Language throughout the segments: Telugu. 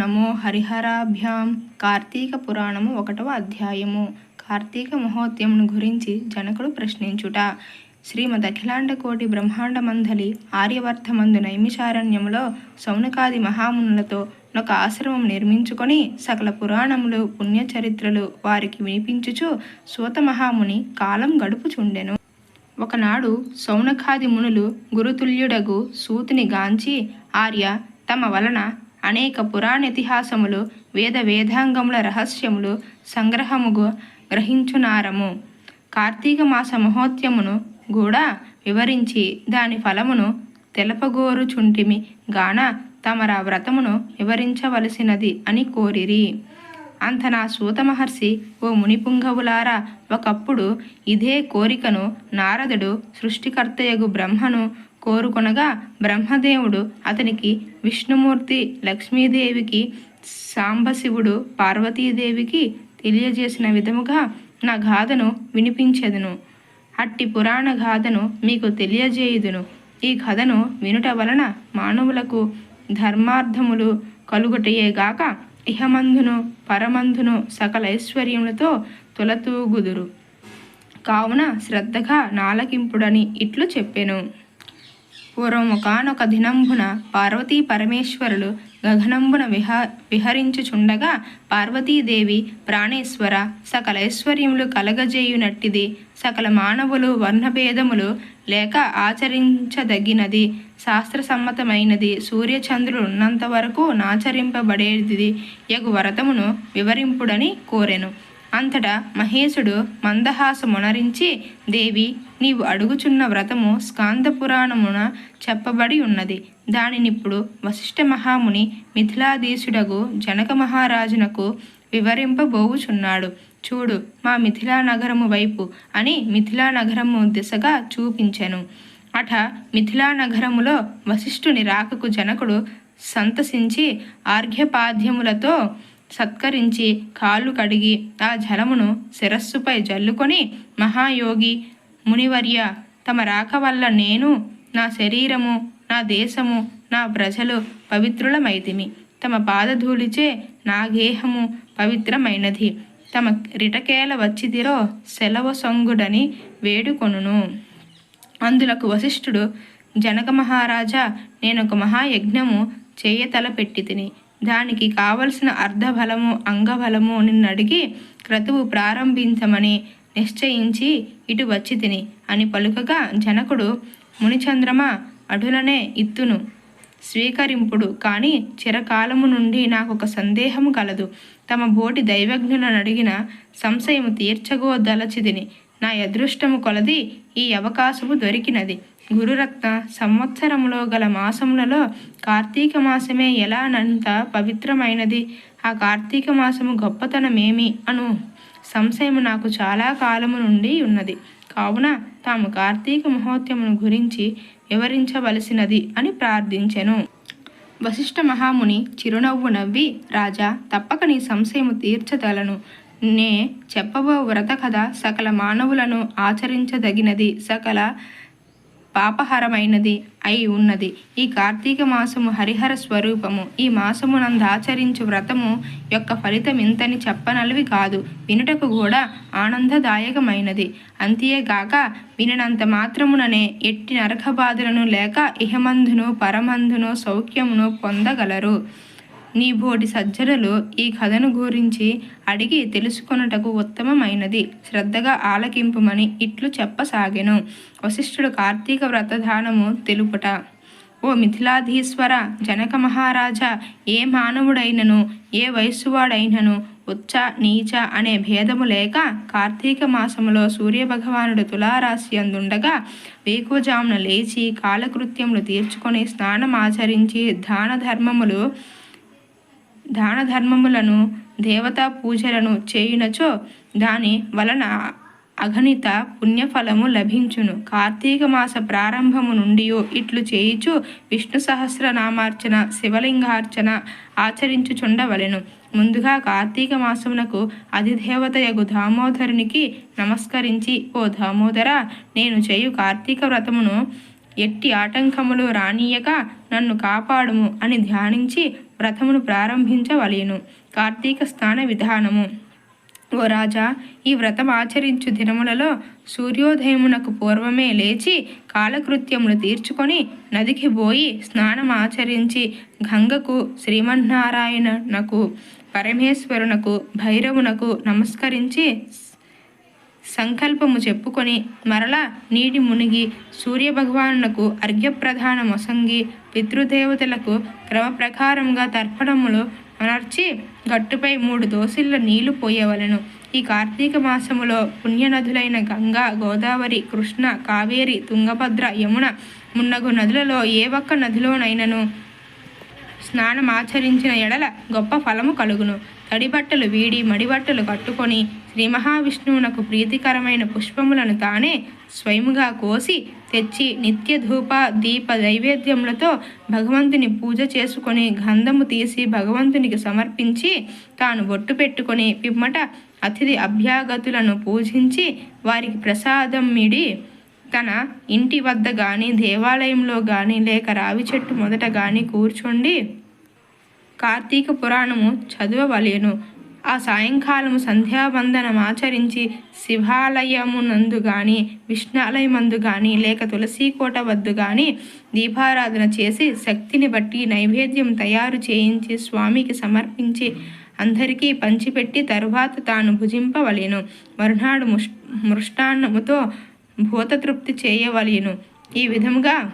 నమో హరిహరాభ్యాం కార్తీక పురాణము ఒకటవ అధ్యాయము. కార్తీక మహోద్యమును గురించి జనకుడు ప్రశ్నించుట. శ్రీమద్ అఖిలాండకోటి బ్రహ్మాండ మందలి ఆర్యవర్ధమందు నైమిషారణ్యములో సౌనకాది మహామునులతో ఒక ఆశ్రమం నిర్మించుకొని సకల పురాణములు పుణ్యచరిత్రలు వారికి వినిపించుచు సూత మహాముని కాలం గడుపుచుండెను. ఒకనాడు సౌనకాది మునులు గురుతుల్యుడగు సూతిని గాంచి ఆర్య తమ వలన అనేక పురాణితిహాసములు వేద వేదాంగముల రహస్యములు సంగ్రహముగు గ్రహించునారము. కార్తీక మాస మహోత్యమును కూడా వివరించి దాని ఫలమును తెలపగోరుచుంటిమి గాన తమర వ్రతమును వివరించవలసినది అని కోరిరి. అంత నా సూత మహర్షి ఓ మునిపుంగవులారా ఒకప్పుడు ఇదే కోరికను నారదుడు సృష్టికర్తయగు బ్రహ్మను కోరుకొనగా బ్రహ్మదేవుడు అతనికి విష్ణుమూర్తి లక్ష్మీదేవికి సాంబశివుడు పార్వతీదేవికి తెలియజేసిన విధముగా నా గాథను వినిపించెదను. అట్టి పురాణ గాథను మీకు తెలియజేయుదును. ఈ కథను వినుట వలన మానవులకు ధర్మార్థములు కలుగుటయేగాక ఇహమందును పరమందును సకల ఐశ్వర్యములతో తొలతూగుదురు. కావున శ్రద్ధగా నాలకింపుడని ఇట్లు చెప్పెను. పూర్వం ఒకనొక దినంబున పార్వతీ పరమేశ్వరులు గగనంబున విహ విహరించుచుండగా పార్వతీదేవి ప్రాణేశ్వర సకల ఐశ్వర్యములు కలగజేయునట్టిది. సకల మానవులు వర్ణభేదములు లేక ఆచరించదగినది. శాస్త్రసమ్మతమైనది. సూర్యచంద్రులు ఉన్నంత వరకు నాచరింపబడేది. యగు వరతమును వివరింపుడని కోరెను. అంతటా మహేశుడు మందహాసమునరించి దేవి నీవు అడుగుచున్న వ్రతము స్కాంద పురాణమున చెప్పబడి ఉన్నది. దానినిప్పుడు వశిష్ఠ మహాముని మిథిలాధీశుడగు జనక మహారాజునకు వివరింపబోవుచున్నాడు. చూడు మా మిథిలా నగరము వైపు అని మిథిలా నగరము దిశగా చూపించెను. అట మిథిలా నగరములో వశిష్ఠుని రాకకు జనకుడు సంతసించి ఆర్ఘ్యపాద్యములతో సత్కరించి కాళ్ళు కడిగి ఆ జలమును శిరస్సుపై జల్లుకొని మహాయోగి మునివర్య తమ రాక వల్ల నేను నా శరీరము నా దేశము నా ప్రజలు పవిత్రులమైతిమి. తమ పాదధూళిచే నా గేహము పవిత్రమైనది. తమ రిటకేల వచ్చిదిరో సెలవు సొంగుడని వేడుకొనును. అందులకు వశిష్ఠుడు జనక మహారాజా నేనొక మహాయజ్ఞము చేయతల పెట్టి తిని దానికి కావలసిన అర్ధబలము అంగబలము నిన్నడిగి క్రతువు ప్రారంభించమని నిశ్చయించి ఇటు వచ్చి తిని అని పలుకగా జనకుడు మునిచంద్రమ అటులనే ఇత్తును. స్వీకరింపుడు కానీ చిరకాలము నుండి నాకు ఒక సందేహము కలదు. తమ బోటి దైవజ్ఞులను అడిగిన సంశయము తీర్చగోదలచిదిని నా అదృష్టము కొలది ఈ అవకాశము దొరికినది. గురురత్న సంవత్సరములో గల మాసములలో కార్తీక మాసమే ఎలానంత పవిత్రమైనది? ఆ కార్తీక మాసము గొప్పతనమేమి అను సంశయము నాకు చాలా కాలము నుండి ఉన్నది. కావున తాము కార్తీక మహోత్యమును గురించి వివరించవలసినది అని ప్రార్థించెను. వశిష్ఠ మహాముని చిరునవ్వు నవ్వి రాజా తప్పక నీ సంశయము తీర్చగలను నే చెప్పబో వ్రత కథ సకల మానవులను ఆచరించదగినది. సకల పాపహరమైనది అయి ఉన్నది. ఈ కార్తీక మాసము హరిహర స్వరూపము. ఈ మాసమునందు ఆచరించు వ్రతము యొక్క ఫలితం ఇంతని చెప్పనలవి కాదు. వినుటకు కూడా ఆనందదాయకమైనది. అంతేగాక విననంత మాత్రముననే ఎట్టి నరక బాధలను లేక ఇహమందును పరమందును సౌఖ్యమును పొందగలరు. నీ బోటి సజ్జనులు ఈ కథను గురించి అడిగి తెలుసుకొనుటకు ఉత్తమమైనది. శ్రద్ధగా ఆలకింపుమని ఇట్లు చెప్పసాగెను. వశిష్ఠుడు కార్తీక వ్రతధానము తెలుపుట. ఓ మిథిలాధీశ్వర జనక మహారాజా ఏ మానవుడైనను ఏ వయస్సువాడైనను ఉచ్చ నీచ అనే భేదము లేక కార్తీక మాసములో సూర్యభగవానుడు తులారాశి అందుండగా వేకుజామున లేచి కాలకృత్యములు తీర్చుకొని స్నానమాచరించి దాన ధర్మములు దాన ధర్మములను దేవతా పూజలను చేయునచో దాని వలన అగణిత పుణ్యఫలము లభించును. కార్తీక మాస ప్రారంభము నుండి ఇట్లు చేయిచు విష్ణు సహస్రనామార్చన శివలింగార్చన ఆచరించుచుండవలెను. ముందుగా కార్తీక మాసమునకు అధిదేవతయగు దామోదరునికి నమస్కరించి ఓ దామోదర నేను చేయు కార్తీక వ్రతమును ఎట్టి ఆటంకములు రానీయక నన్ను కాపాడుము అని ధ్యానించి వ్రతమును ప్రారంభించవలయను కార్తీక స్థాన విధానము. ఓ రాజా ఈ వ్రతం ఆచరించు దినములలో సూర్యోదయమునకు పూర్వమే లేచి కాలకృత్యములు తీర్చుకొని నదికి పోయి స్నానం ఆచరించి గంగకు శ్రీమన్నారాయణనకు పరమేశ్వరునకు భైరవునకు నమస్కరించి సంకల్పము చెప్పుకొని మరలా నీటి మునిగి సూర్యభగవానునకు అర్ఘ్యప్రధాన మొసంగి పితృదేవతలకు క్రమప్రకారంగా తర్పణములు అనర్చి గట్టుపై మూడు దోసిళ్ళ నీళ్ళు పోయవలను. ఈ కార్తీక మాసములో పుణ్యనదులైన గంగా గోదావరి కృష్ణ కావేరి తుంగభద్ర యమున మున్నగు నదులలో ఏ ఒక్క నదిలోనైనను స్నానం ఆచరించిన ఎడల గొప్ప ఫలము కలుగును. తడి బట్టలు వీడి మడి బట్టలు కట్టుకొని శ్రీ మహావిష్ణువునకు ప్రీతికరమైన పుష్పములను తానే స్వయముగా కోసి తెచ్చి నిత్య ధూప దీప నైవేద్యములతో భగవంతుని పూజ చేసుకొని గంధము తీసి భగవంతునికి సమర్పించి తాను బొట్టు పెట్టుకొని పిమ్మట అతిథి అభ్యాగతులను పూజించి వారికి ప్రసాదం మిడి తన ఇంటి వద్ద కానీ దేవాలయంలో కానీ లేక రావి చెట్టు మొదట కానీ కూర్చోండి కార్తీక పురాణము చదవవలెను. ఆ సాయంకాలము సంధ్యావందనం ఆచరించి శివాలయమునందు గాని విష్ణాలయమందు గాని లేక తులసీకోట వద్దు గాని దీపారాధన చేసి శక్తిని బట్టి నైవేద్యం తయారు చేయించి స్వామికి సమర్పించి అందరికీ పంచిపెట్టి తరువాత తాను భుజింపవలేను. మరునాడు ముష్ మృష్టాన్నముతో భూతతృప్తి చేయవలెను ఈ విధముగా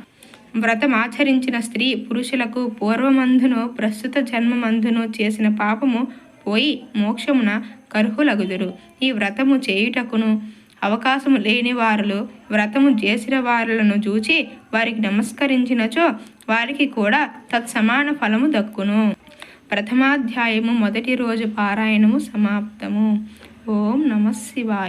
వ్రతం ఆచరించిన స్త్రీ పురుషులకు పూర్వమందును ప్రస్తుత జన్మమందును చేసిన పాపము పోయి మోక్షమున కర్హులగుదురు. ఈ వ్రతము చేయుటకును అవకాశము లేని వారులు వ్రతము చేసిన వారులను చూచి వారికి నమస్కరించినచో వారికి కూడా తత్సమాన ఫలము దక్కును. ప్రథమాధ్యాయము మొదటి రోజు పారాయణము సమాప్తము. ఓం నమ శివాయ.